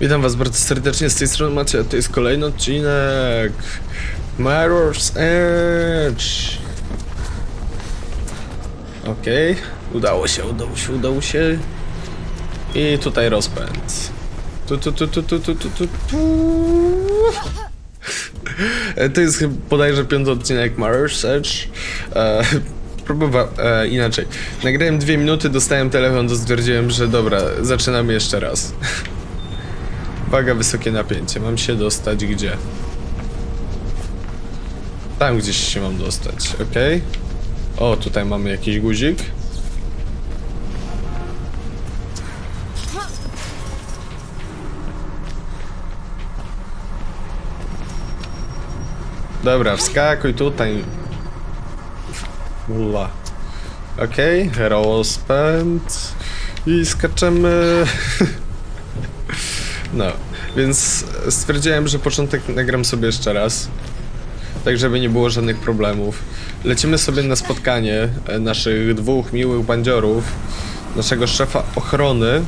Witam was bardzo serdecznie, z tej strony Macie, to jest kolejny odcinek Mirror's Edge Okej, okay. udało się, udało się, udało się I tutaj rozpęd tu, tu, tu, tu, tu, tu, tu, tu. To jest bodajże piąty odcinek Mirror's Edge e próbowa e, inaczej. Nagrałem dwie minuty, dostałem telefon, to stwierdziłem, że dobra, zaczynamy jeszcze raz. Uwaga, wysokie napięcie. Mam się dostać gdzie? Tam gdzieś się mam dostać, ok? O, tutaj mamy jakiś guzik. Dobra, wskakuj tutaj. Ula. Okej, okay, rozpęd. I skaczemy. No, więc stwierdziłem, że początek nagram sobie jeszcze raz. Tak, żeby nie było żadnych problemów. Lecimy sobie na spotkanie e, naszych dwóch miłych bandziorów, naszego szefa ochrony.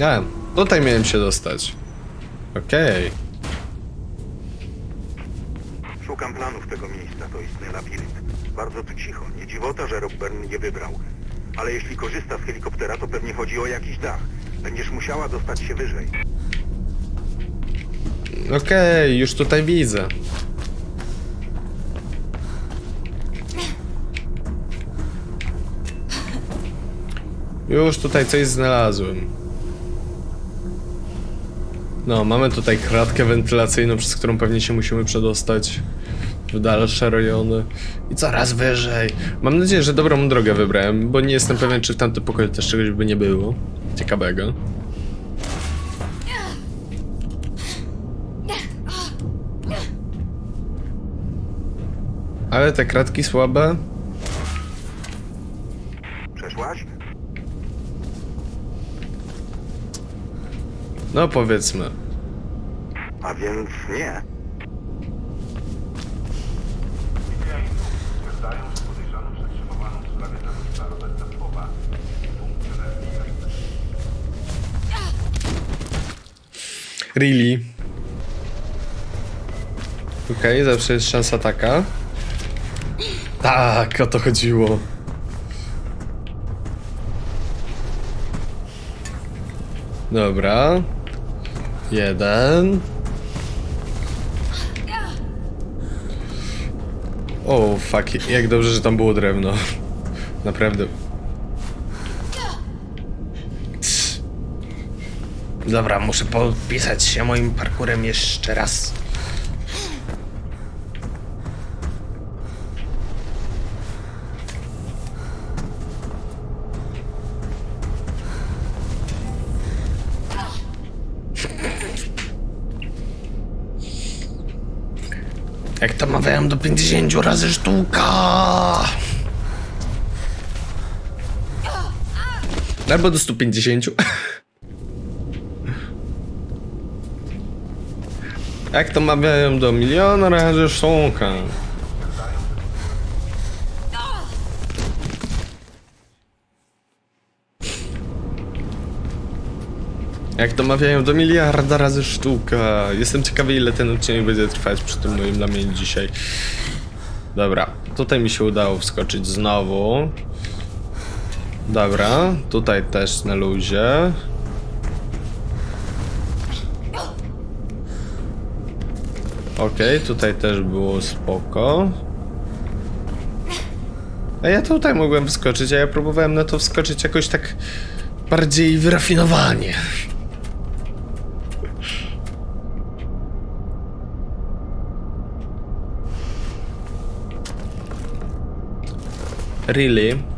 A, tutaj miałem się dostać. Okej. Szukam planów tego miejsca, to istny labirynt. Bardzo tu cicho, nie dziwota, że Rockburn nie wybrał. Ale jeśli korzysta z helikoptera, to pewnie chodzi o jakiś dach. Będziesz musiała dostać się wyżej. Okej, już tutaj widzę. Już tutaj coś znalazłem. No, mamy tutaj kratkę wentylacyjną, przez którą pewnie się musimy przedostać w dalsze rejony i coraz wyżej. Mam nadzieję, że dobrą drogę wybrałem, bo nie jestem pewien, czy w tamtym pokoju też czegoś by nie było. Ciekawego. Ale te kratki słabe. Przeszłaś? No powiedzmy. A więc nie. Really? Okej, zawsze jest szansa taka. Tak, o to chodziło. Dobra. Jeden. O, fuck, jak dobrze, że tam było drewno. Naprawdę. Dobra, muszę popisać się moim parkurem jeszcze raz. Jak to mawiałem do 50 razy sztuka. Albo do 150. Jak to mawiają do miliona razy sztuka. Jak to mawiają do miliarda razy sztuka. Jestem ciekawy ile ten odcinek będzie trwać przy tym moim lamieniu dzisiaj. Dobra, tutaj mi się udało wskoczyć znowu. Dobra, tutaj też na luzie. Okej, tutaj też było spoko. A ja tutaj mogłem wskoczyć, a ja próbowałem na to wskoczyć jakoś tak bardziej wyrafinowanie. Really?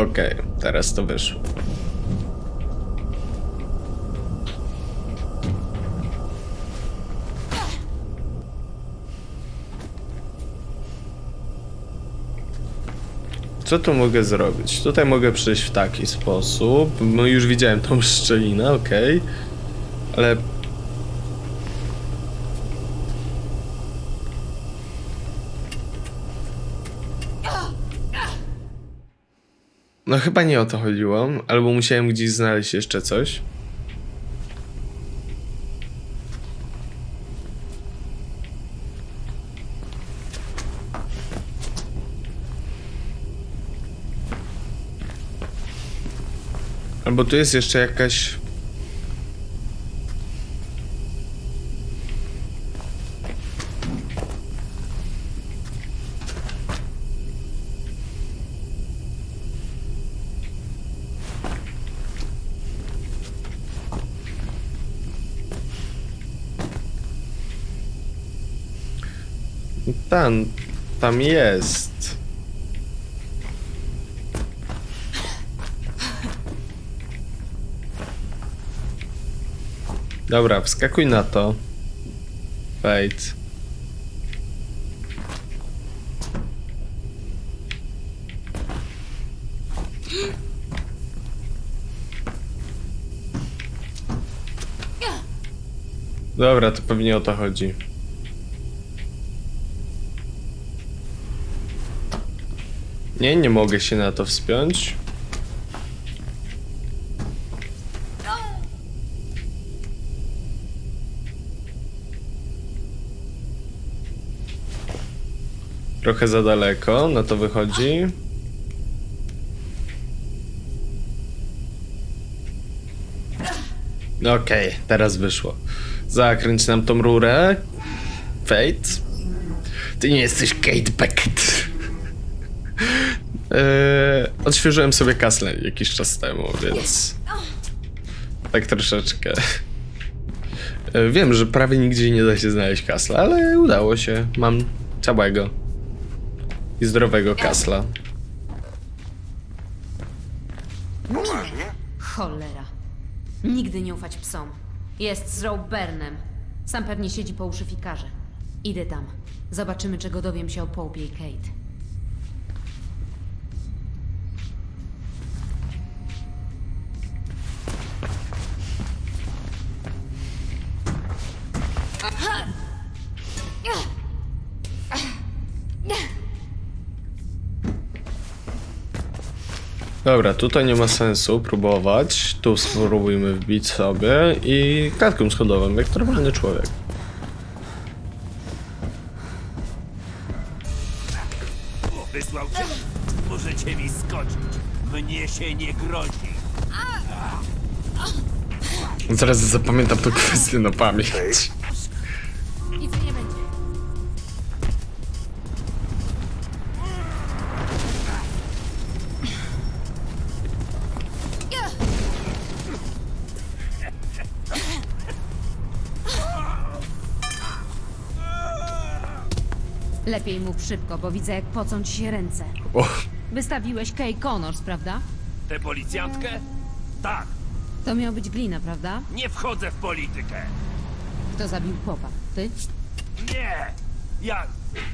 Okej, teraz to wyszło. Co tu mogę zrobić? Tutaj mogę przejść w taki sposób. No już widziałem tą szczelinę, okej. Ale... No chyba nie o to chodziło. Albo musiałem gdzieś znaleźć jeszcze coś. Albo tu jest jeszcze jakaś. Tam, tam jest. Dobra, wskakuj na to. Wejdź. Dobra, to pewnie o to chodzi. Nie, nie mogę się na to wspiąć. Trochę za daleko, na to wychodzi. Okej, teraz wyszło. Zakręć nam tą rurę. Fate. Ty nie jesteś Kate Beckett. Eee, odświeżyłem sobie kasle jakiś czas temu, więc... Tak troszeczkę. E, Wiem, że prawie nigdzie nie da się znaleźć kasla, ale udało się. Mam całego i zdrowego kasla. Poważnie? Cholera. Nigdy nie ufać psom. Jest z Robernem. Sam pewnie siedzi po uszy fikarze. Idę tam. Zobaczymy, czego dowiem się o Połbie i Kate. Dobra, tutaj nie ma sensu próbować. Tu spróbujmy wbić sobie i klatką schodową, jak normalny człowiek. Wysłał cię? Możecie mi skoczyć. Mnie się nie grozi. Zaraz zapamiętam tę kwestię na pamięć. Lepiej mów szybko, bo widzę, jak pocą ci się ręce. O, Wystawiłeś Kay Connors, prawda? Tę policjantkę? Tak, To miał być glina, prawda? nie wchodzę w politykę. Kto zabił popa? Ty? Nie! Ja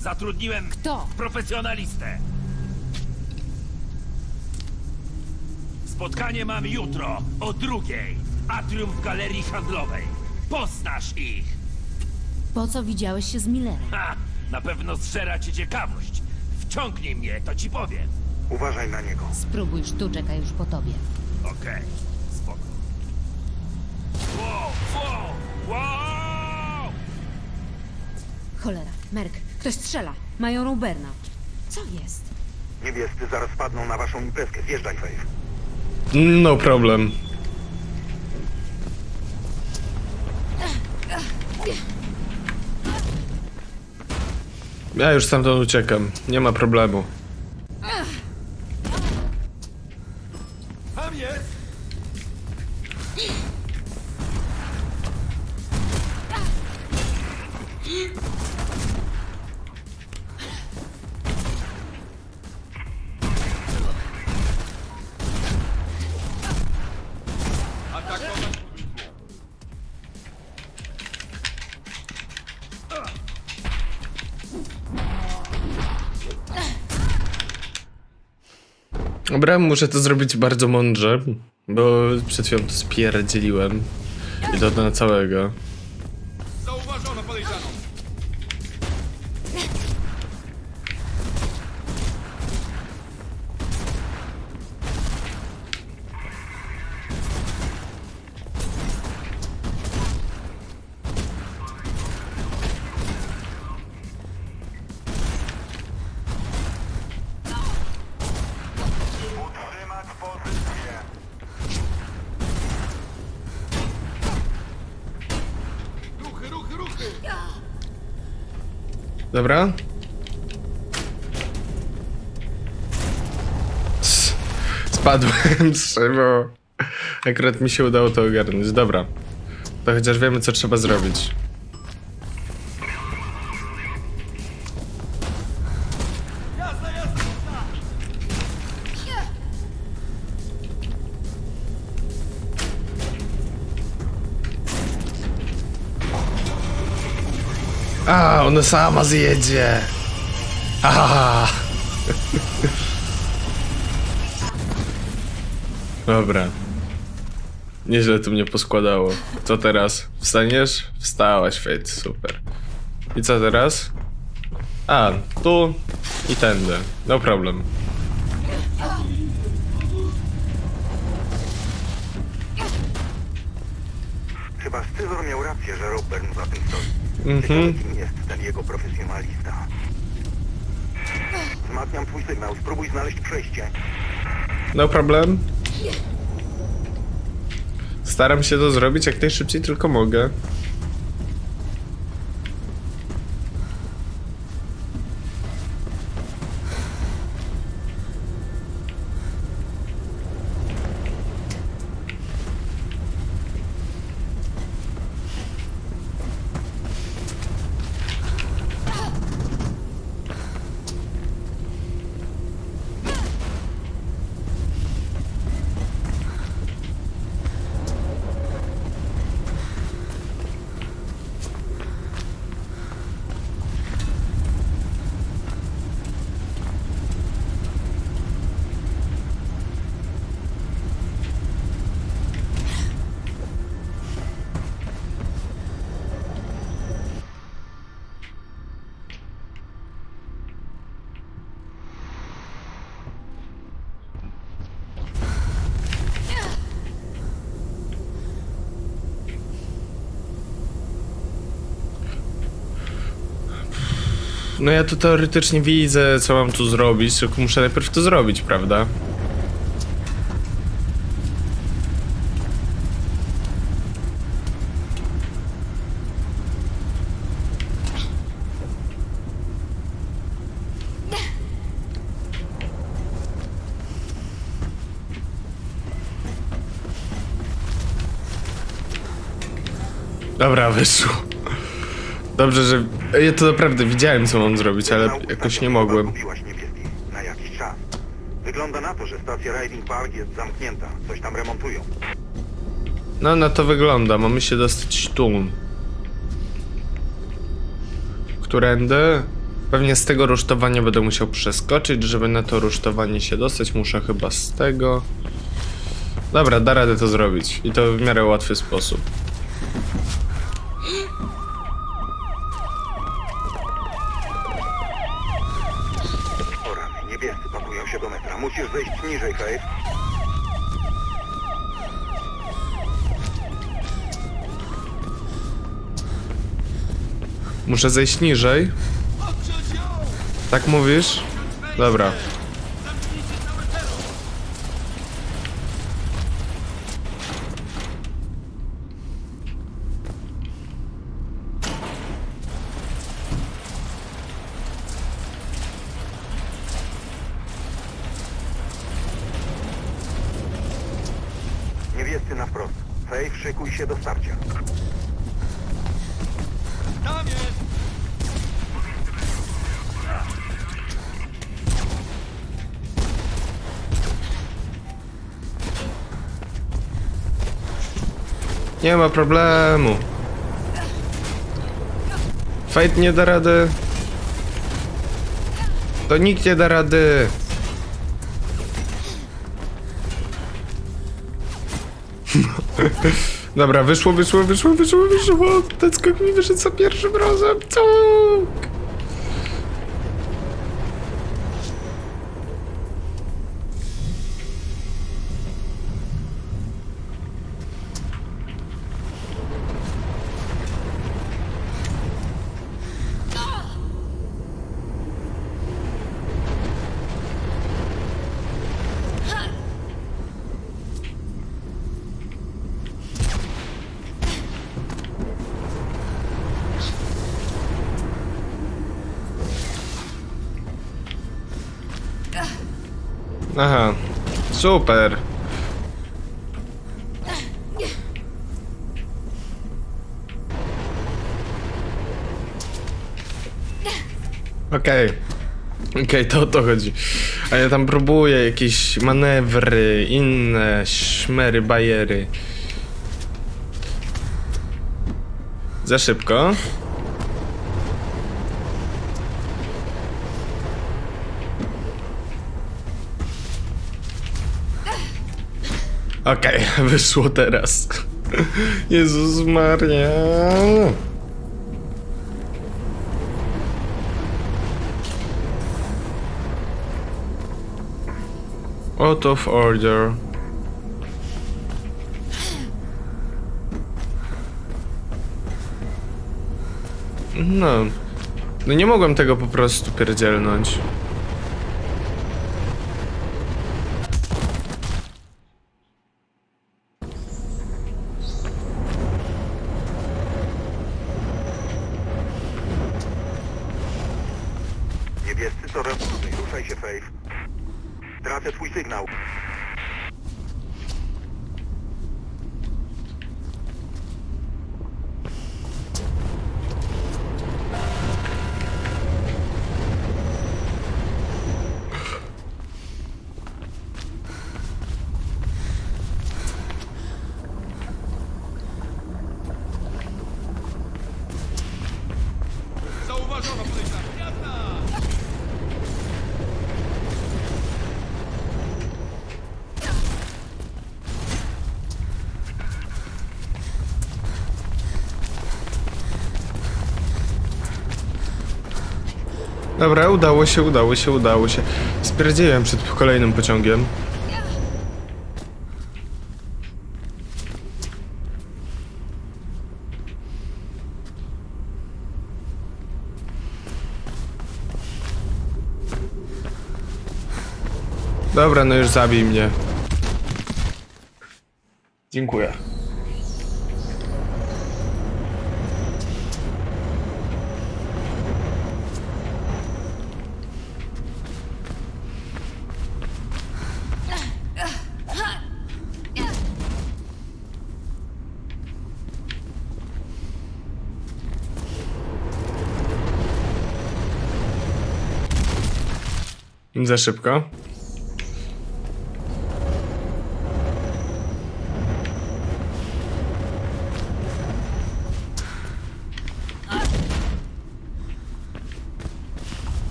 zatrudniłem Kto? profesjonalistę. Spotkanie mam jutro o drugiej. Atrium w galerii handlowej. Poznasz ich. Po co widziałeś się z Millerem? Ha! Na pewno zżera cię ciekawość. Wciągnij mnie, to ci powiem. Uważaj na niego. Spróbuj sztuczek, a już po tobie. Okej, spoko. Wow, wow, wow! Cholera, Merk, ktoś strzela. Mają Roberna. Co jest? Niebiescy zaraz padną na waszą imprezkę. Zjeżdżaj, Faith. no problem. Ja już stamtąd uciekam, nie ma problemu. Dobra, muszę to zrobić bardzo mądrze, bo przed chwilą to spierdzieliłem. I to na całego. Dobra? Spadłem, bo akurat mi się udało to ogarnąć. Dobra. To chociaż wiemy, co trzeba zrobić. Ona sama zjedzie. Aha. Dobra. Nieźle tu mnie poskładało. Co teraz? Wstaniesz? Wstałaś, Fate, super. I co teraz? A, tu i tędy. No problem. Chyba Scyzor miał rację, że Robert za tym stoi. Mhm. Kim jest ten jego profesjonalista. Wzmacniam twój sygnał, spróbuj znaleźć przejście. No problem. Staram się to zrobić jak najszybciej tylko mogę. No ja tu teoretycznie widzę, co mam tu zrobić, tylko muszę najpierw to zrobić, prawda? Dobra, wyszło. Dobrze, że. Ja to naprawdę widziałem, co mam zrobić, ale jakoś nie mogłem. niebieski na jakiś czas. Wygląda na to, że stacja Riding Park jest zamknięta. Coś tam remontują. No, na to wygląda. Mamy się dostać tu. Którędy? Pewnie z tego rusztowania będę musiał przeskoczyć. Żeby na to rusztowanie się dostać, muszę chyba z tego. Dobra, da radę to zrobić. I to w miarę łatwy sposób. O rany, niebiescy pakują się do metra. Musisz zejść niżej. Muszę zejść niżej. Tak mówisz? Dobra. Nie ma problemu. Fight nie da rady. To nikt nie da rady. Dobra, wyszło, wyszło, wyszło, wyszło, wyszło. Ten skok mi wyszedł za pierwszym razem. Cuk! Aha, super. Okej. Okej, to o to chodzi. A ja tam próbuję jakieś manewry, inne szmery, bajery. Za szybko. Okej, wyszło teraz. Jezus Maria. Out of order. No. No nie mogłem tego po prostu pierdzielnąć. Niebiescy coraz dłużej. Ruszaj się, Faith. Tracę twój sygnał. Zauważono podejrzanych. Jazda! Dobra, udało się, udało się, udało się. Spierdziłem przed kolejnym pociągiem. Dobra, no już zabij mnie. Dziękuję. Za szybko.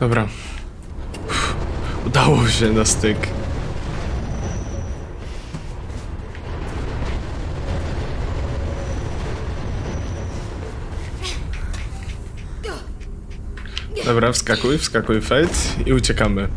Dobra. Udało się na styk. Dobra, wskakuj, wskakuj Fate i uciekamy.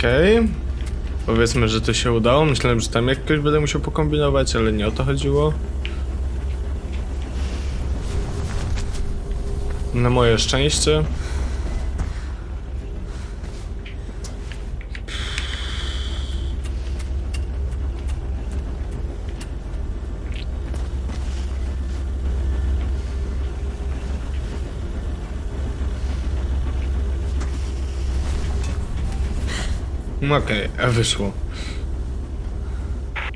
Okej. Powiedzmy, że to się udało. Myślałem, że tam jakoś będę musiał pokombinować, ale nie o to chodziło. Na moje szczęście. Okej, a wyszło.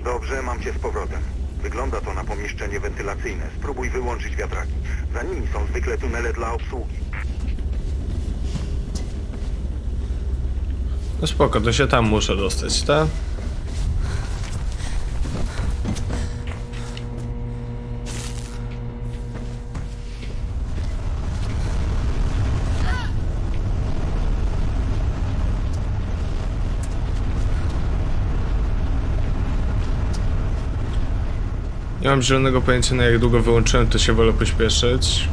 Dobrze, mam cię z powrotem. Wygląda to na pomieszczenie wentylacyjne. Spróbuj wyłączyć wiatraki. Za nimi są zwykle tunele dla obsługi. No spoko, to się tam muszę dostać, tak? Nie mam zielonego pojęcia na jak długo wyłączyłem, to się wolę pośpieszyć.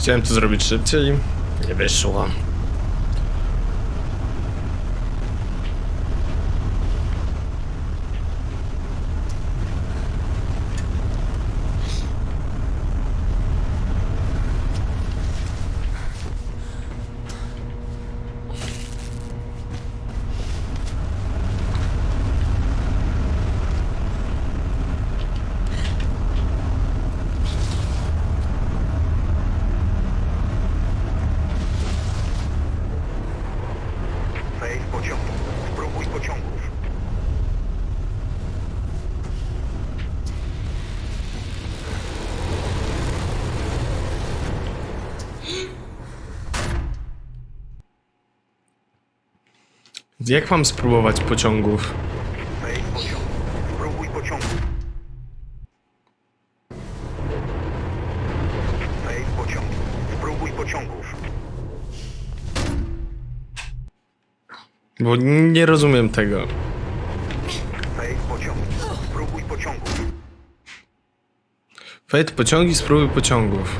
Chciałem to zrobić szybciej. Nie wyszło. Wejdź pociągu. Spróbuj pociągów. Jak mam spróbować pociągów? Spróbuj pociągów. Bo nie rozumiem tego. Wejdź pociągu. Spróbuj pociągów. Pociągi, spróbuj pociągów.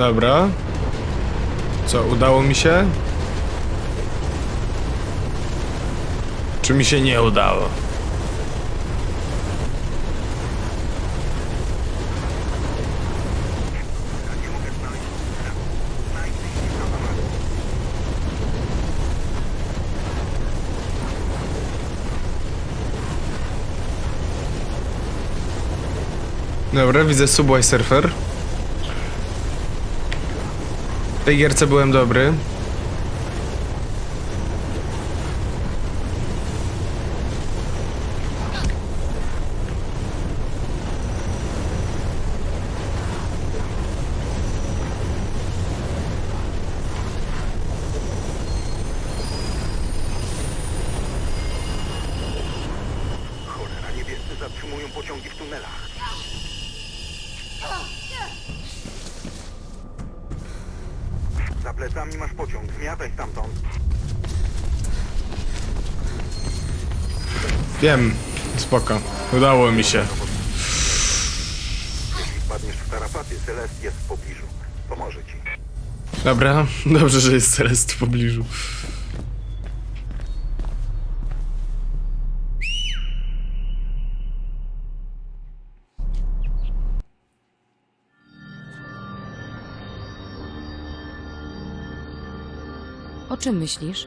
Dobra. Co, udało mi się? Czy mi się nie udało? Dobra, widzę Subway Surfer. W tej gierce byłem dobry. Cholera, niebiescy zatrzymują pociągi w tunelach. Za plecami masz zmiataj stamtąd. Wiem, spoko. Udało mi się. Wpadniesz w tarapaty, Celest jest w pobliżu. Pomoże ci. Dobra, dobrze, że jest Celest w pobliżu. Czym myślisz?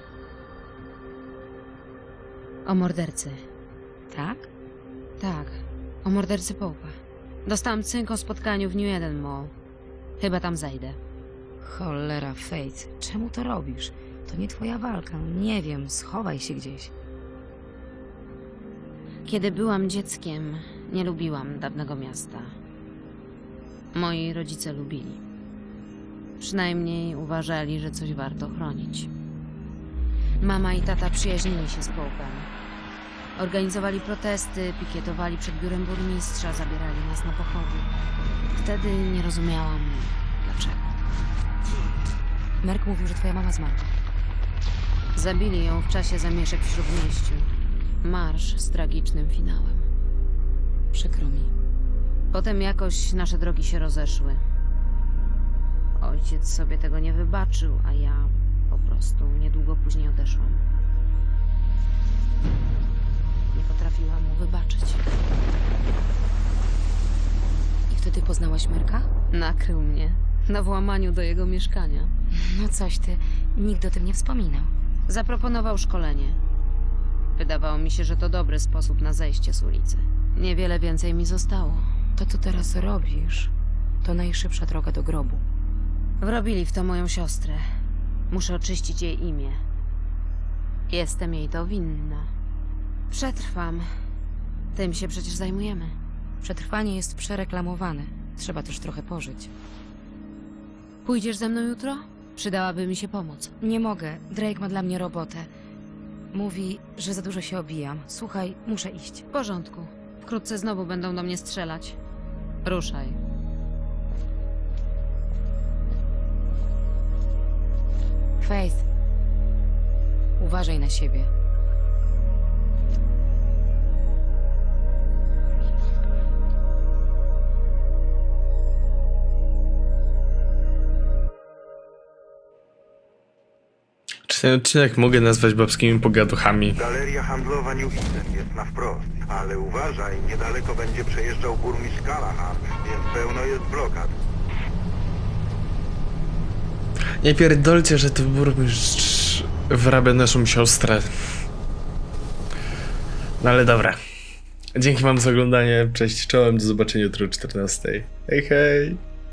O mordercy. Tak? Tak, o mordercy Połpa. Dostałam cynk o spotkaniu w New Eden Mall. Chyba tam zajdę. Cholera, Faith, czemu to robisz? To nie twoja walka. Nie wiem, schowaj się gdzieś. Kiedy byłam dzieckiem, nie lubiłam dawnego miasta. Moi rodzice lubili. Przynajmniej uważali, że coś warto chronić. Mama i tata przyjaźnili się z Pope'em. Organizowali protesty, pikietowali przed biurem burmistrza, zabierali nas na pochody. Wtedy nie rozumiałam dlaczego. Merk mówił, że twoja mama zmarła. Zabili ją w czasie zamieszek w śródmieściu. Marsz z tragicznym finałem. Przykro mi. Potem jakoś nasze drogi się rozeszły. Ojciec sobie tego nie wybaczył, a ja po prostu niedługo później odeszłam. Nie potrafiłam mu wybaczyć. I wtedy poznałaś Merka? Nakrył mnie na włamaniu do jego mieszkania. No coś ty, nikt o tym nie wspominał. Zaproponował szkolenie. Wydawało mi się, że to dobry sposób na zejście z ulicy. Niewiele więcej mi zostało. To, co teraz robisz, to najszybsza droga do grobu. Wrobili w to moją siostrę. Muszę oczyścić jej imię. Jestem jej to winna. Przetrwam. Tym się przecież zajmujemy. Przetrwanie jest przereklamowane. Trzeba też trochę pożyć. Pójdziesz ze mną jutro? Przydałaby mi się pomoc. Nie mogę. Drake ma dla mnie robotę. Mówi, że za dużo się obijam. Słuchaj, muszę iść. W porządku. Wkrótce znowu będą do mnie strzelać. Ruszaj. Faith. Uważaj na siebie. Czy ten odcinek mogę nazwać babskimi pogaduchami? Galeria handlowa New Eden jest na wprost, ale uważaj, niedaleko będzie przejeżdżał burmistrz Callahan, więc pełno jest blokad. Nie pierdolcie, że to burmistrz wyrabia naszą siostrę. No ale dobra. Dzięki wam za oglądanie. Cześć, czołem, do zobaczenia jutro o 14. Hej, hej!